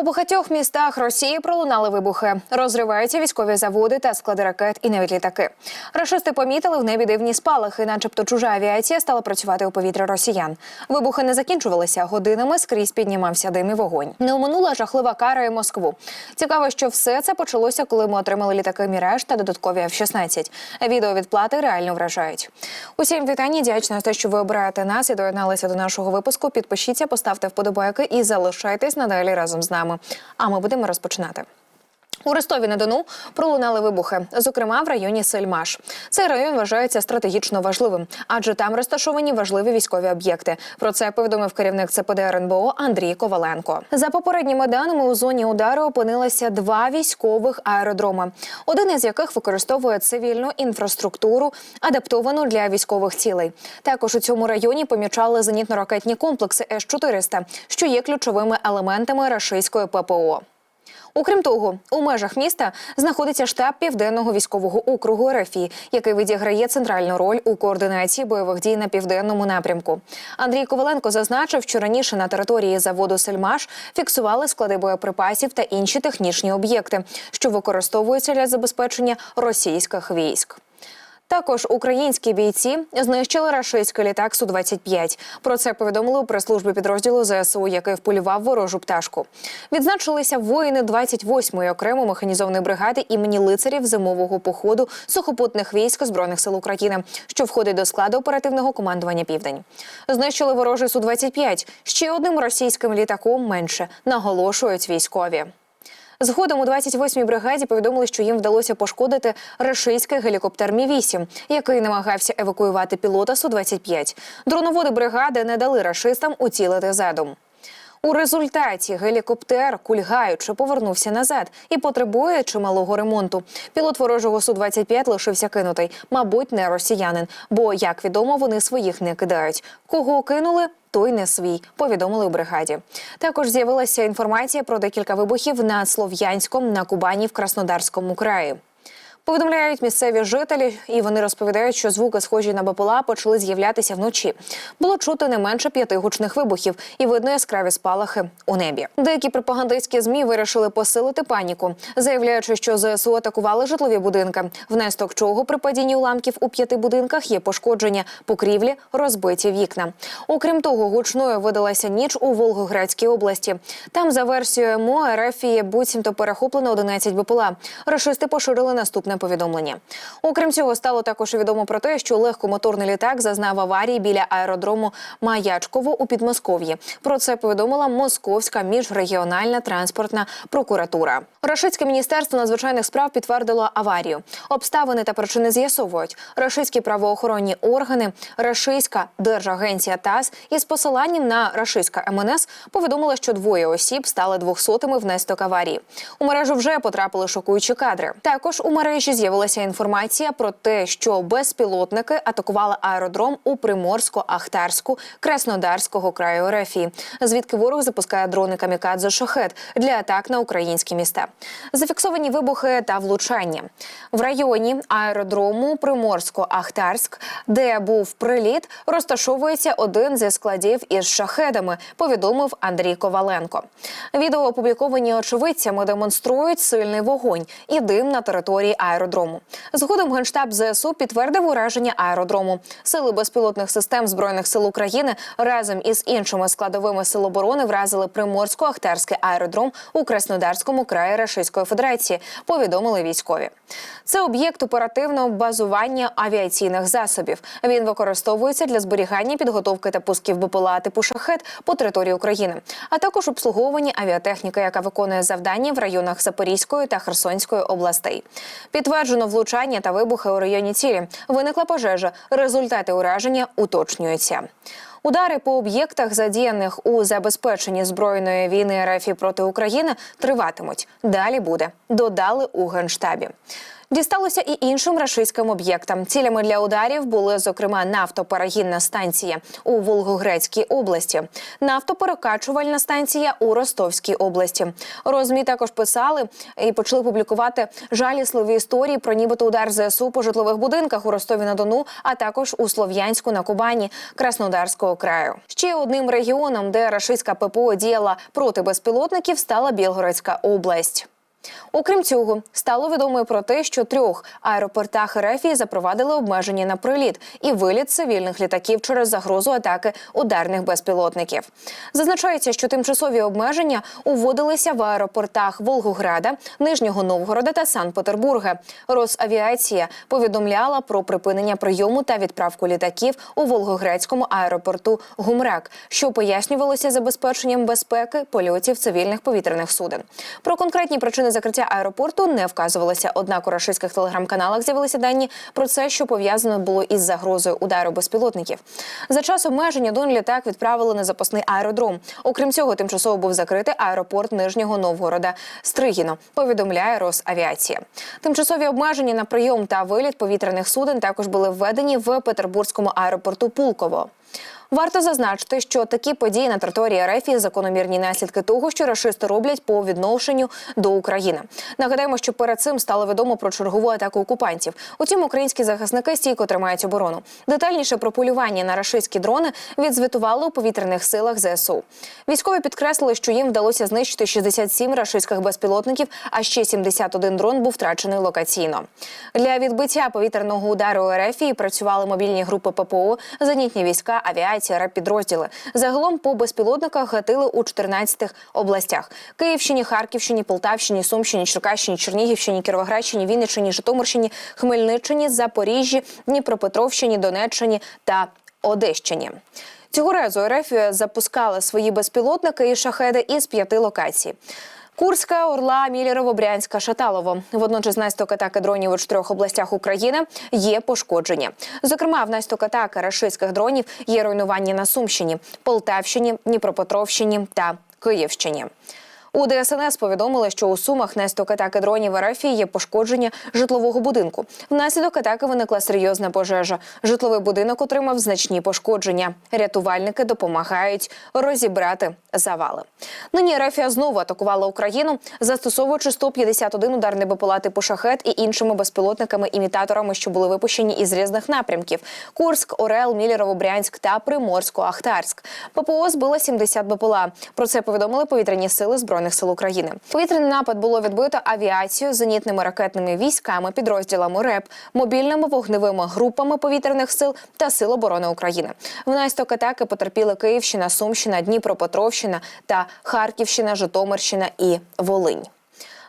У багатьох містах Росії пролунали вибухи. Розриваються військові заводи та склади ракет і навіть літаки. Рашисти помітили в небі дивні спалахи, начебто чужа авіація стала працювати у повітря росіян. Вибухи не закінчувалися годинами. Скрізь піднімався дим і вогонь. Не оминула жахлива кара і Москву. Цікаво, що все це почалося, коли ми отримали літаки Міраж та додаткові F-16. Відео відплати реально вражають. Усім вітання. Дячна за те, що ви обираєте нас і доєдналися до нашого випуску. Підпишіться, поставте вподобайки і залишайтесь надалі разом з нами. А ми будемо розпочинати. У Ростові на Дону пролунали вибухи, зокрема в районі Сельмаш. Цей район вважається стратегічно важливим, адже там розташовані важливі військові об'єкти. Про це повідомив керівник ЦПД РНБО Андрій Коваленко. За попередніми даними у зоні удару опинилися два військових аеродроми, один із яких використовує цивільну інфраструктуру, адаптовану для військових цілей. Також у цьому районі помічали зенітно-ракетні комплекси С-400, що є ключовими елементами рашистської ППО. Окрім того, у межах міста знаходиться штаб південного військового округу РФІ, який відіграє центральну роль у координації бойових дій на південному напрямку. Андрій Коваленко зазначив, що раніше на території заводу Сельмаш фіксували склади боєприпасів та інші технічні об'єкти, що використовуються для забезпечення російських військ. Також українські бійці знищили рашистський літак су 25 Про це повідомили у прес-службі підрозділу ЗСУ, який вполював ворожу пташку. Відзначилися воїни 28-ї окремо механізованої бригади імені лицарів зимового походу сухопутних військ збройних сил України, що входить до складу оперативного командування Південь. Знищили ворожий су 25 ще одним російським літаком менше наголошують військові. Згодом у 28-й бригаді повідомили, що їм вдалося пошкодити рашистський гелікоптер Мі 8 який намагався евакуювати пілота су 25 Дроноводи бригади не дали рашистам уцілити задум. У результаті гелікоптер, кульгаючи, повернувся назад і потребує чималого ремонту. Пілот ворожого су 25 лишився кинутий, мабуть, не росіянин. Бо, як відомо, вони своїх не кидають. Кого кинули? Той не свій, повідомили у бригаді. Також з'явилася інформація про декілька вибухів на Слов'янському, на Кубані в Краснодарському краї. Повідомляють місцеві жителі, і вони розповідають, що звуки, схожі на БПЛА, почали з'являтися вночі. Було чути не менше п'яти гучних вибухів, і видно яскраві спалахи у небі. Деякі пропагандистські змі вирішили посилити паніку, заявляючи, що ЗСУ атакували житлові будинки, внесток чого при падінні уламків у п'яти будинках є пошкодження покрівлі, розбиті вікна. Окрім того, гучною видалася ніч у Волгоградській області. Там, за версією МО, РФ буцімто перехоплено 11 БПЛА. Рашисти поширили наступне повідомлення. Окрім цього, стало також відомо про те, що легкомоторний літак зазнав аварії біля аеродрому Маячково у Підмосков'ї. Про це повідомила Московська міжрегіональна транспортна прокуратура. Рашистське міністерство надзвичайних справ підтвердило аварію. Обставини та причини з'ясовують. Рашистські правоохоронні органи, Рашистська держагенція ТАСС із посиланням на Рашистська МНС повідомили, що двоє осіб стали двохсотими внаслідок аварії. У мережу вже потрапили шокуючі кадри. Також у мережі з'явилася інформація про те, що безпілотники атакували аеродром у Приморсько-Ахтарську Краснодарського краю РФ, звідки ворог запускає дрони камікадзе шахет для атак на українські міста. Зафіксовані вибухи та влучання в районі аеродрому Приморсько-Ахтарськ, де був приліт, розташовується один зі складів із шахедами. Повідомив Андрій Коваленко. Відео опубліковані очевидцями демонструють сильний вогонь і дим на території аеродрому. Згодом генштаб ЗСУ підтвердив ураження аеродрому. Сили безпілотних систем збройних сил України разом із іншими складовими сил оборони вразили Приморсько-Ахтарський аеродром у Краснодарському краї Російської Федерації. Повідомили військові. Це об'єкт оперативного базування авіаційних засобів. Він використовується для зберігання підготовки та пусків БПЛА типу шахет по території України, а також обслуговування авіатехніки, яка виконує завдання в районах Запорізької та Херсонської областей. Підтверджено влучання та вибухи у районі цілі. Виникла пожежа. Результати ураження уточнюються. Удари по об'єктах, задіяних у забезпеченні збройної війни РФ проти України, триватимуть. Далі буде. Додали у генштабі. Дісталося і іншим рашистським об'єктам. Цілями для ударів були, зокрема, нафтоперегінна станція у Волгоградській області, нафтоперекачувальна станція у Ростовській області. Розмі також писали і почали публікувати жалісливі історії про нібито удар ЗСУ по житлових будинках у Ростові на Дону, а також у Слов'янську на Кубані Краснодарського краю. Ще одним регіоном, де рашистська ППО діяла проти безпілотників, стала Білгородська область. Окрім цього, стало відомо про те, що трьох аеропортах РФ запровадили обмеження на приліт і виліт цивільних літаків через загрозу атаки ударних безпілотників. Зазначається, що тимчасові обмеження уводилися в аеропортах Волгограда, Нижнього Новгорода та Санкт-Петербурга. Росавіація повідомляла про припинення прийому та відправку літаків у Волгоградському аеропорту Гумрак, що пояснювалося забезпеченням безпеки польотів цивільних повітряних суден. Про конкретні причини закриття аеропорту не вказувалося. Однак у рашистських телеграм-каналах з'явилися дані про це, що пов'язано було із загрозою удару безпілотників. За час обмеження Дон літак відправили на запасний аеродром. Окрім цього, тимчасово був закритий аеропорт Нижнього Новгорода Стригіно. Повідомляє Росавіація. Тимчасові обмеження на прийом та виліт повітряних суден також були введені в Петербурзькому аеропорту Пулково. Варто зазначити, що такі події на території РФ – закономірні наслідки того, що рашисти роблять по відношенню до України. Нагадаємо, що перед цим стало відомо про чергову атаку окупантів. Утім, українські захисники стійко тримають оборону. Детальніше про полювання на рашистські дрони відзвітували у повітряних силах ЗСУ. Військові підкреслили, що їм вдалося знищити 67 рашистських безпілотників, а ще 71 дрон був втрачений локаційно. Для відбиття повітряного удару РФ працювали мобільні групи ППО, зенітні війська, авіація, репідрозділи. Загалом по безпілотниках гатили у 14 областях: Київщині, Харківщині, Полтавщині, Сумщині, Черкащині, Чернігівщині, Кіровоградщині, Вінниччині, Житомирщині, Хмельниччині, Запоріжжі, Дніпропетровщині, Донеччині та Одещині. Цього разу РФ запускали свої безпілотники і шахеди із п'яти локацій. Курська, Орла, Мілєрово, Брянська, Шаталово. Водночас наслідок атаки дронів у чотирьох областях України є пошкодження. Зокрема, внаслідок атаки рашистських дронів є руйнування на Сумщині, Полтавщині, Дніпропетровщині та Київщині. У ДСНС повідомили, що у Сумах наслідок атаки дронів РФ є пошкодження житлового будинку. Внаслідок атаки виникла серйозна пожежа. Житловий будинок отримав значні пошкодження. Рятувальники допомагають розібрати завали. Нині РФ знову атакувала Україну, застосовуючи 151 ударний БПЛА типу шахет і іншими безпілотниками-імітаторами, що були випущені із різних напрямків: Курськ, Орел, Мілєрово, Брянськ та Приморсько-Ахтарськ. ППО збила 70 БПЛА. Про це повідомили повітряні сили збройних сил України. Повітряний напад було відбито авіацією, зенітними ракетними військами, підрозділами РЕП, мобільними вогневими групами повітряних сил та Сил оборони України. Внаслідок атаки потерпіли Київщина, Сумщина, Дніпропетровщина та Харківщина, Житомирщина і Волинь.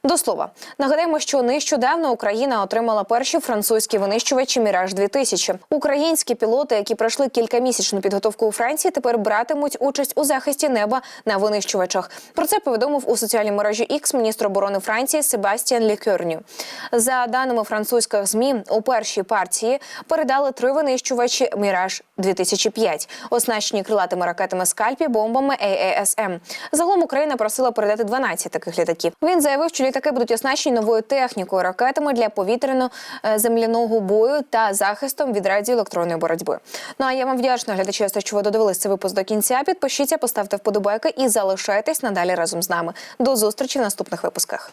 До слова, нагадаємо, що нещодавно Україна отримала перші французькі винищувачі Міраж 2000 Українські пілоти, які пройшли кількамісячну підготовку у Франції, тепер братимуть участь у захисті неба на винищувачах. Про це повідомив у соціальній мережі X міністр оборони Франції Себастьян Лікерню. За даними французьких змі, у першій партії передали три винищувачі Міраж 2005 оснащені крилатими ракетами скальпі, бомбами АЕСМ. Загалом Україна просила передати 12 таких літаків. Він заявив, що літаки будуть оснащені новою технікою, ракетами для повітряно-земляного бою та захистом від радіоелектронної боротьби. Ну а я вам вдячна глядачі, що ви додивились цей випуск до кінця. Підпишіться, поставте вподобайки і залишайтесь надалі разом з нами. До зустрічі в наступних випусках.